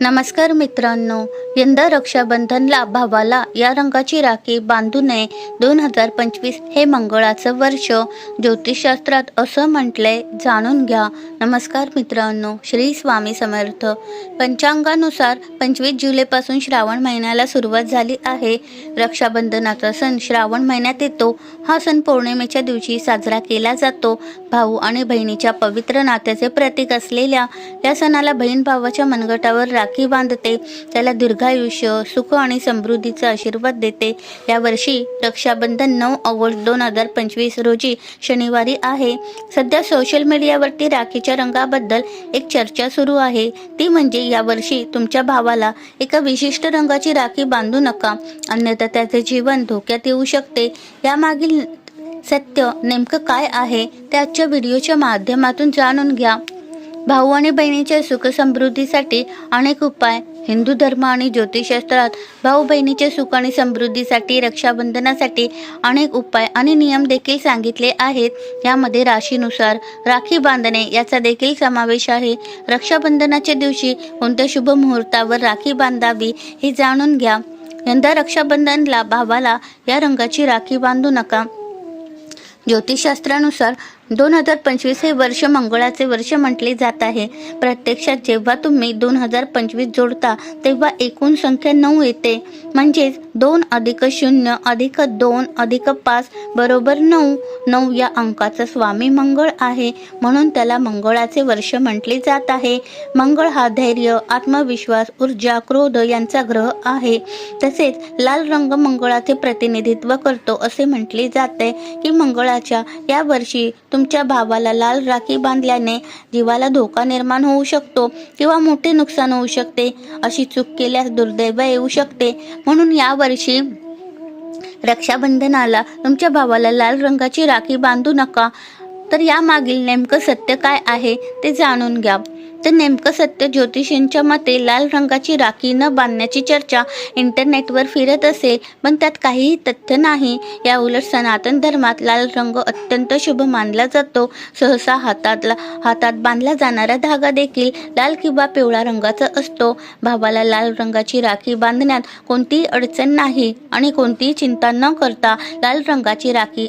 नमस्कार मित्रांनो. यंदा रक्षाबंधनला भावाला या रंगाची राखी बांधू नये. दोन हजार पंचवीस हे मंगळाचं वर्ष. ज्योतिषशास्त्रात असं म्हटलंय जाणून घ्या. नमस्कार मित्रांनो. श्री स्वामी समर्थ. पंचांगानुसार पंचवीस जुलैपासून श्रावण महिन्याला सुरुवात झाली आहे. रक्षाबंधनाचा सण श्रावण महिन्यात येतो. हा सण पौर्णिमेच्या दिवशी साजरा केला जातो. भाऊ आणि बहिणीच्या पवित्र नात्याचे प्रतीक असलेल्या या सणाला बहीण भावाच्या मनगटावर राखी बांधते त्याला दीर्घायुष्य सुख आणि समृद्धीचा आशीर्वाद देते. यावर्षी रक्षाबंधन नऊ ऑगस्ट दोन हजार पंचवीस रोजी शनिवारी आहे. सध्या सोशल मीडियावरती राखीच्या रंगाबद्दल एक चर्चा सुरू आहे. ती म्हणजे यावर्षी तुमच्या भावाला एका विशिष्ट रंगाची राखी बांधू नका. अन्यथा त्याचे जीवन धोक्यात येऊ शकते. यामागील सत्य नेमकं काय आहे ते आजच्या व्हिडिओच्या माध्यमातून जाणून घ्या. भाऊ आणि बहिणीच्या सुख समृद्धीसाठी अनेक उपाय. हिंदू धर्म आणि ज्योतिषशास्त्रात भाऊ बहिणीच्या सुख आणि समृद्धीसाठी रक्षाबंधनासाठी अनेक उपाय आणि नियम देखील सांगितले आहेत. यामध्ये राशीनुसार राखी बांधणे याचा देखील समावेश आहे. रक्षाबंधनाच्या दिवशी कोणत्या शुभ मुहूर्तावर राखी बांधावी हे जाणून घ्या. यंदा रक्षाबंधनला भावाला या रंगाची राखी बांधू नका. ज्योतिषशास्त्रानुसार दोन हजार पंचवीस हे वर्ष मंगळाचे वर्ष म्हटले जात आहे. प्रत्यक्षात जेव्हा तुम्ही दोन हजार पंचवीस जोडता तेव्हा एकूण संख्या नऊ येते. म्हणजेच दोन अधिक शून्य अधिक दोन अधिक पाच बरोबर नऊ नऊ या अंकाचा स्वामी मंगळ आहे. म्हणून त्याला मंगळाचे वर्ष म्हटले जात आहे. मंगळ हा धैर्य आत्मविश्वास ऊर्जा क्रोध यांचा ग्रह आहे. तसेच लाल रंग मंगळाचे प्रतिनिधित्व करतो असे म्हटले जाते की मंगळाच्या या वर्षी तुमच्या भावाला लाल राखी बांधल्याने जीवाला धोका निर्माण होऊ शकतो किंवा मोठे नुकसान होऊ शकते. अशी चूक केल्यास दुर्दैव येऊ शकते. म्हणून यावर्षी रक्षाबंधनाला तुमच्या भावाला लाल रंगाची राखी बांधू नका. तर यामागील नेमकं सत्य काय आहे ते जाणून घ्या. तर नेमकं सत्य ज्योतिषींच्या मते लाल रंगाची राखी न बांधण्याची चर्चा इंटरनेटवर फिरत असेल पण त्यात काहीही तथ्य नाही. या उलट सनातन धर्मात लाल रंग अत्यंत शुभ मानला जातो. सहसा हातातला हातात बांधला जाणारा धागा देखील लाल किंवा पिवळा रंगाचा असतो. भावाला लाल रंगाची राखी बांधण्यात कोणतीही अडचण नाही आणि कोणतीही चिंता न करता लाल रंगाची राखी